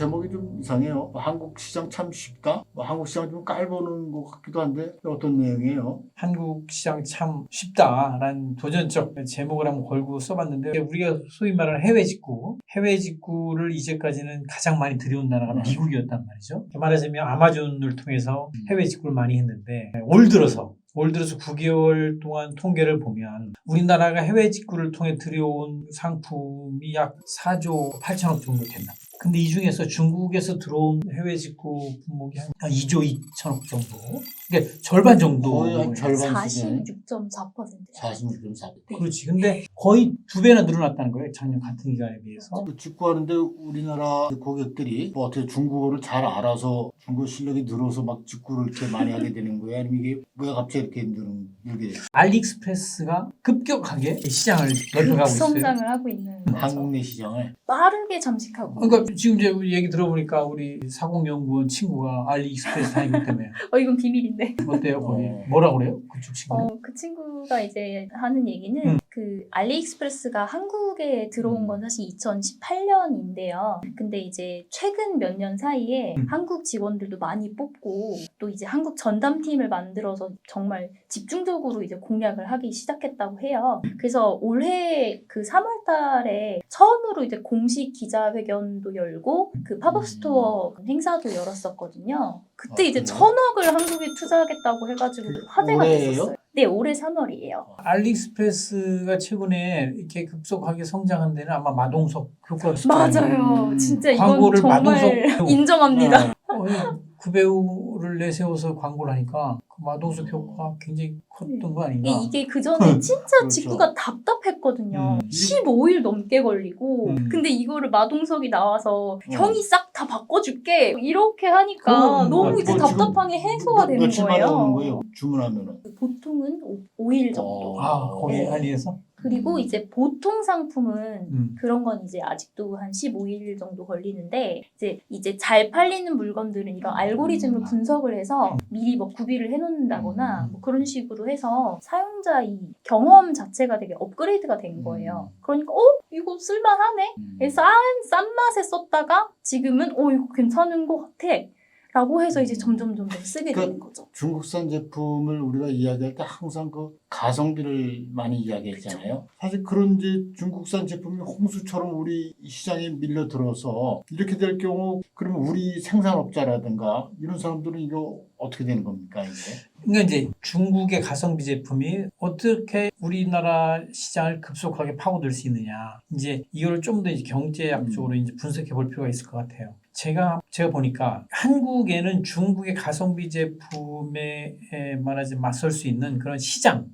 제목이 좀 이상해요. 한국 시장 참 쉽다. 뭐 한국 시장 좀 깔보는 것 같기도 한데 어떤 내용이에요? 한국 시장 참 쉽다라는 도전적 제목을 한번 걸고 써봤는데 우리가 소위 말하는 해외 직구, 해외 직구를 이제까지는 가장 많이 들여온 나라가 음. 미국이었단 말이죠. 말하자면 아마존을 통해서 해외 직구를 많이 했는데 올 들어서 올 들어서 9개월 동안 통계를 보면 우리나라가 해외 직구를 통해 들여온 상품이 약 4조 8천억 정도 된다. 근데 이 중에서 중국에서 들어온 해외 직구 품목이 한 2조 2천억 정도. 그러니까 절반 정도. 거의 한 절반 수준이 46.4%. 46.4. 그렇지. 근데 거의 두 배나 늘어났다는 거예요. 작년 같은 기간에 비해서. 그 직구하는데 우리나라 고객들이 뭐 어떻게 중국어를 잘 알아서 중국어 실력이 늘어서 막 직구를 이렇게 많이 하게 되는 거예요? 아니면 이게 왜 갑자기 이렇게 늘, 늘게 됐어요? 알리익스프레스가 급격하게 시장을 넓혀가고 있어요. 급성장을 하고 있는 거죠. 한국 내 시장을 빠르게 잠식하고. 그러니까 지금 이제 우리 얘기 들어보니까 우리 사공연구원 친구가 알리익스프레스 다니기 때문에 어 이건 비밀인데. 어때요? 거기 어. 뭐라 그래요? 그쪽 친구는? 어, 그 친구가 이제 하는 얘기는 음. 그 알리익스프레스가 한국에 들어온 건 사실 2018년인데요. 근데 이제 최근 몇 년 사이에 음. 한국 직원들도 많이 뽑고 또 이제 한국 전담팀을 만들어서 정말 집중적으로 이제 공략을 하기 시작했다고 해요. 그래서 올해 그 3월 달에 처음으로 이제 공식 기자회견도 열고 그 팝업 스토어 행사도 열었었거든요. 그때 아, 이제 그래요? 천억을 한국에 투자하겠다고 해가지고 화제가 올해예요? 됐었어요. 네, 올해 3월이에요. 알리익스프레스가 최근에 이렇게 급속하게 성장한 데는 아마 마동석 거예요. 맞아요. 음. 진짜 이건 광고를 정말 마동석 인정합니다. 네. 어, 이 구배우를 내세워서 광고를 하니까 그 마동석 효과가 굉장히 컸던 거 아닌가? 이- 이게 그 전에 진짜 그렇죠. 직구가 답답했거든요. 음. 15일 넘게 걸리고, 음. 근데 이거를 마동석이 나와서 어. 형이 싹 다 바꿔줄게 이렇게 하니까 그럼 너무 뭐 이제 지금 답답한 게 해소가 되는 며칠 만에 오는 거예요. 거예요? 주문하면은. 보통은 5, 일 정도. 어. 아, 거기 네. 알리에서? 그리고 음. 이제 보통 상품은 음. 그런 건 이제 아직도 한 15일 정도 걸리는데 이제 이제 잘 팔리는 물건들은 이런 알고리즘을 분석을 해서 미리 뭐 구비를 해놓는다거나 음. 뭐 그런 식으로 해서 사용자 이 경험 자체가 되게 업그레이드가 된 거예요. 음. 그러니까 어 이거 쓸만하네. 음. 싼, 싼 맛에 썼다가 지금은 어 이거 괜찮은 것 같아. 라고 해서 이제 점점 점점 쓰게 그- 되는 거죠. 중국산 제품을 우리가 이야기할 때 항상 그 가성비를 많이 이야기했잖아요. 사실 그런 이제 중국산 제품이 홍수처럼 우리 시장에 밀려 들어서 이렇게 될 경우 그러면 우리 생산업자라든가 이런 사람들은 이거 어떻게 되는 겁니까 이게? 그러니까 이제 중국의 가성비 제품이 어떻게 우리나라 시장을 급속하게 파고들 수 있느냐. 이제 이거를 좀더 이제 경제학 적으로 이제 분석해 볼 필요가 있을 것 같아요. 제가 제가 보니까 한국에는 중국의 가성비 제품에 에, 말하지 맞설 수 있는 그런 시장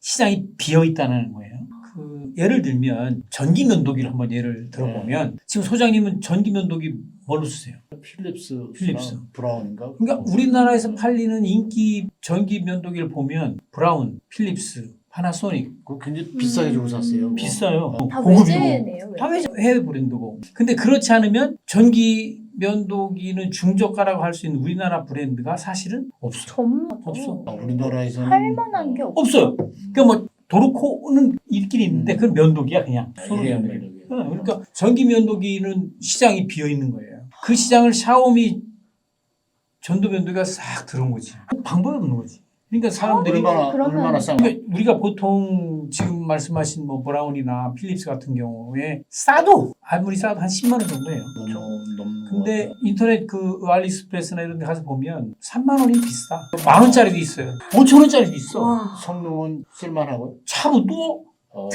시장이 비어 있다는 거예요. 그 예를 들면 전기 면도기를 한번 예를 들어보면 지금 소장님은 전기 면도기 뭘로 쓰세요? 필립스, 필립스. 브라운인가? 그러니까 우리나라에서 팔리는 인기 전기 면도기를 보면 브라운, 필립스, 파나소닉 그 굉장히 비싸게 음. 주고 샀어요. 비싸요. 다 고급이고. 외제네요. 다 외제 해외 브랜드고. 근데 그렇지 않으면 전기 면도기는 중저가라고 할 수 있는 우리나라 브랜드가 사실은 없어. 전무죠. 없어. 아, 우리나라에서는 할 만한 게 없어. 없어요. 그러니까 뭐 도르코는 있긴 있는데 음. 그건 면도기야 그냥. 아, 소로 이게 면도기. 면도기. 어, 그러니까 전기 면도기는 시장이 비어 있는 거예요. 그 시장을 샤오미 전도 면도기가 싹 들어온 거지. 방법이 없는 거지. 그러니까 사람들이 얼마나 그러면- 얼마나 싼가? 그러니까 우리가 보통 지금 말씀하신 뭐 브라운이나 필립스 같은 경우에 싸도 아무리 싸도 한 10만 원 정도예요. 너무 넘는 것 근데. 인터넷 그 알리익스프레스나 이런 데 가서 보면 3만 원이 비싸. 만 원짜리도 있어요. 5천 원짜리도 있어. 와. 성능은 쓸만하고요. 차부도 어,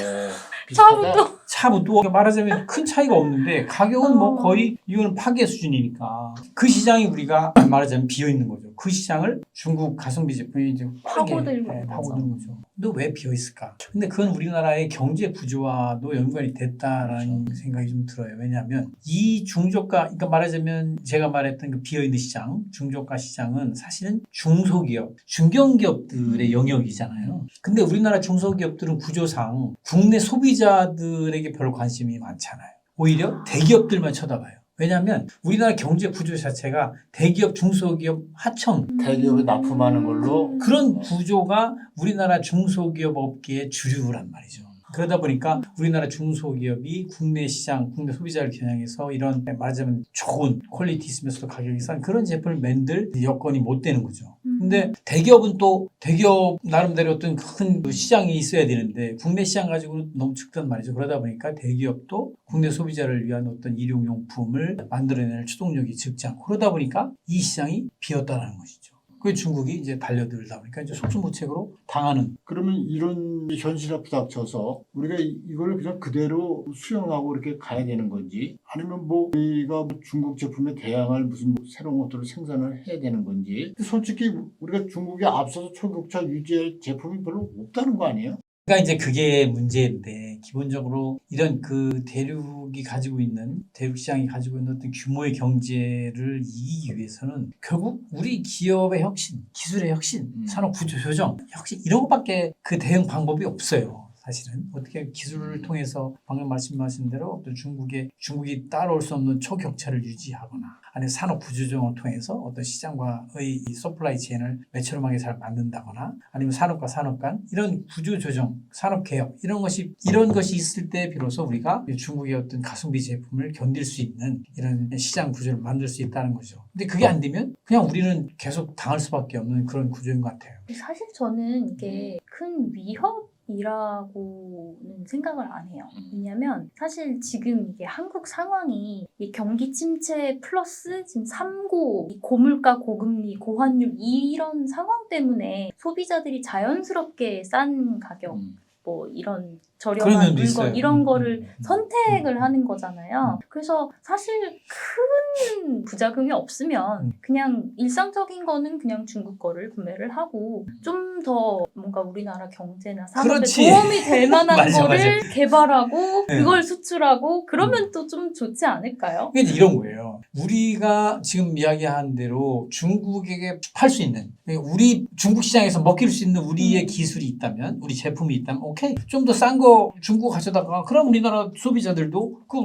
차부터 차부도 말하자면 큰 차이가 없는데 가격은 뭐 어. 거의 이거는 파괴 수준이니까 그 시장이 우리가 말하자면 비어 있는 거죠. 그 시장을 중국 가성비 제품이 이제 파고들고 예, 있는 파고드는 거죠. 근데 왜 비어 있을까? 근데 그건 우리나라의 경제 구조와도 연관이 됐다라는 생각이 좀 들어요. 왜냐하면 이 중저가, 그러니까 말하자면 제가 말했던 그 비어 있는 시장, 중저가 시장은 사실은 중소기업, 중견기업들의 영역이잖아요. 근데 우리나라 중소기업들은 구조상 국내 소비 자들에게 별 관심이 많잖아요. 오히려 대기업들만 쳐다봐요. 왜냐하면 우리나라 경제 구조 자체가 대기업, 중소기업, 하청 대기업에 납품하는 걸로 그런 구조가 우리나라 중소기업 업계의 주류란 말이죠. 그러다 보니까 우리나라 중소기업이 국내 시장, 국내 소비자를 겨냥해서 이런 말하자면 좋은 퀄리티 있으면서도 가격이 싼 그런 제품을 만들 여건이 못 되는 거죠. 음. 근데 대기업은 또 대기업 나름대로 어떤 큰 시장이 있어야 되는데 국내 시장 가지고 너무 적단 말이죠. 그러다 보니까 대기업도 국내 소비자를 위한 어떤 일용용품을 만들어낼 추동력이 적지 않고 그러다 보니까 이 시장이 비었다는 것이죠. 그 중국이 이제 달려들다 보니까 이제 속수무책으로 당하는 그러면 이런 현실 앞에 닥쳐서 우리가 이- 이걸 그냥 그대로 수용하고 이렇게 가야 되는 건지 아니면 뭐 우리가 뭐 중국 제품에 대항할 무슨 새로운 것들을 생산을 해야 되는 건지 솔직히 우리가 중국에 앞서서 초격차 유지할 제품이 별로 없다는 거 아니에요? 그러니까 이제 그게 문제인데 기본적으로 이런 그 대륙이 가지고 있는 대륙 시장이 가지고 있는 어떤 규모의 경제를 이기기 위해서는 결국 우리 기업의 혁신, 기술의 혁신, 음. 산업 구조 조정, 혁신 이런 것밖에 그 대응 방법이 없어요. 사실은 어떻게 기술을 통해서 방금 말씀하신 대로 어떤 중국의 중국이 따라올 수 없는 초격차를 유지하거나 아니면 산업 구조조정을 통해서 어떤 시장과의 이 서플라이 체인을 매처럼하게 잘 만든다거나 아니면 산업과 산업 간 이런 구조조정, 산업 개혁 이런 것이 이런 것이 있을 때 비로소 우리가 중국의 어떤 가성비 제품을 견딜 수 있는 이런 시장 구조를 만들 수 있다는 거죠. 근데 그게 안 되면 그냥 우리는 계속 당할 수밖에 없는 그런 구조인 것 같아요. 사실 저는 이게 큰 위협 이라고는 생각을 안 해요. 왜냐면 사실 지금 이게 한국 상황이 이 경기 침체 플러스 지금 삼고 이 고물가 고금리 고환율 이런 상황 때문에 소비자들이 자연스럽게 싼 가격 음. 뭐 이런 저렴한 물건 있어요. 이런 음, 거를 음, 음. 선택을 하는 거잖아요. 그래서 사실 큰 부작용이 없으면 음. 그냥 일상적인 거는 그냥 중국 거를 구매를 하고 좀 더 뭔가 우리나라 경제나 산업에 그렇지. 도움이 될 만한 맞아, 거를 개발하고 네. 그걸 수출하고 그러면 또 좀 좋지 않을까요? 이게 이런 거예요. 우리가 지금 이야기한 대로 중국에게 팔 수 있는 우리 중국 시장에서 먹힐 수 있는 우리의 음. 기술이 있다면 우리 제품이 있다면 오케이 좀 더 싼 거 중국 가져다가 그럼 우리나라 소비자들도 그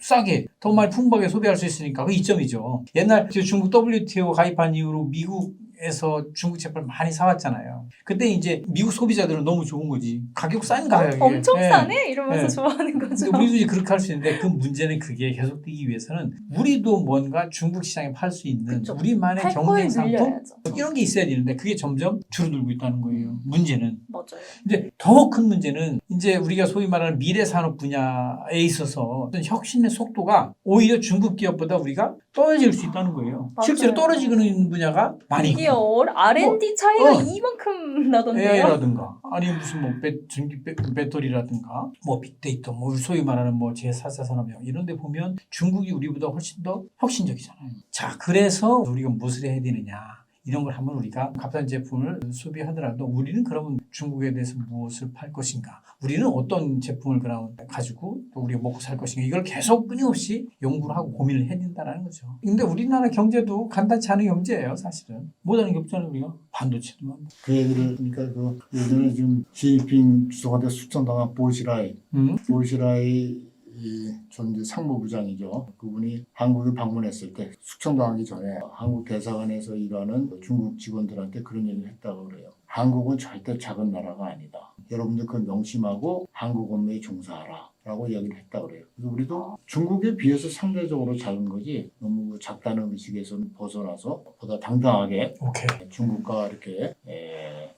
싸게 더 많이 풍부하게 소비할 수 있으니까 그 이점이죠. 옛날 저 중국 WTO 가입한 이후로 미국 에서 중국 제품을 많이 사왔잖아요. 그때 이제 미국 소비자들은 너무 좋은 거지. 가격 싼 가격에. 엄청 예. 싸네 이러면서 네. 좋아하는 거죠. 근데 우리도 이제 그렇게 할 수 있는데 그 문제는 그게 계속되기 위해서는 우리도 뭔가 중국 시장에 팔 수 있는 그쵸. 우리만의 경쟁 상품. 이런 게 있어야 되는데 그게 점점 줄어들고 있다는 거예요. 문제는. 맞아요. 근데 더 큰 문제는 이제 우리가 소위 말하는 미래 산업 분야에 있어서 혁신의 속도가 오히려 중국 기업보다 우리가 떨어질 수 있다는 거예요. 맞아요. 실제로 떨어지고 있는 분야가 많이 이게 R&D 차이가 어. 이만큼 나던데요. AI라든가 아니면 무슨 뭐 배, 전기 배, 배터리라든가 뭐 빅데이터 뭐 소위 말하는 뭐 제4차 산업형 이런 데 보면 중국이 우리보다 훨씬 더 혁신적이잖아요. 자, 그래서 우리가 무엇을 해야 되느냐. 이런 걸 하면 우리가 값싼 제품을 소비하더라도 우리는 그러면 중국에 대해서 무엇을 팔 것인가? 우리는 어떤 제품을 그럼 가지고 또 우리가 먹고 살 것인가? 이걸 계속 끊임없이 연구를 하고 고민을 해야 된다는 거죠. 근데 우리나라 경제도 간단치 않은 경제예요, 사실은. 못하는 게 없잖아요, 우리가. 반도체도 뭐. 그 얘기를 그러니까 그 예전에 지금 시진핑 주석한테 숙청당한 보시라이 음? 보시라이 이전 이제 상무부장이죠. 그분이 한국을 방문했을 때 숙청당하기 전에 한국 대사관에서 일하는 중국 직원들한테 그런 얘기를 했다고 그래요. 한국은 절대 작은 나라가 아니다. 여러분들 그걸 명심하고 한국 업무에 종사하라. 라고 이야기를 했다고 그래요. 그래서 우리도 중국에 비해서 상대적으로 작은 거지 너무 작다는 의식에서는 벗어나서 보다 당당하게 오케이. 중국과 이렇게 에,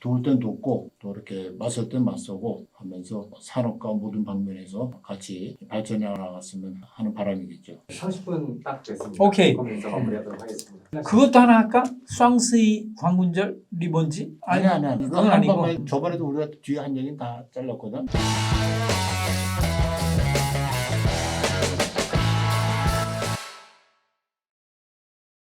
도울 땐 돕고 또 이렇게 맞설 땐 맞서고 하면서 산업과 모든 방면에서 같이 발전해 나갔으면 하는 바람이겠죠. 30분 딱 됐습니다. 오케이. 그럼 인사 마무리하도록 하겠습니다. 그것도 하나 할까? 수왕스이 광군절이 뭔지? 아니 아니 아니 그건 한 아니고. 번만 저번에도 우리가 뒤에 한 얘기 다 잘랐거든.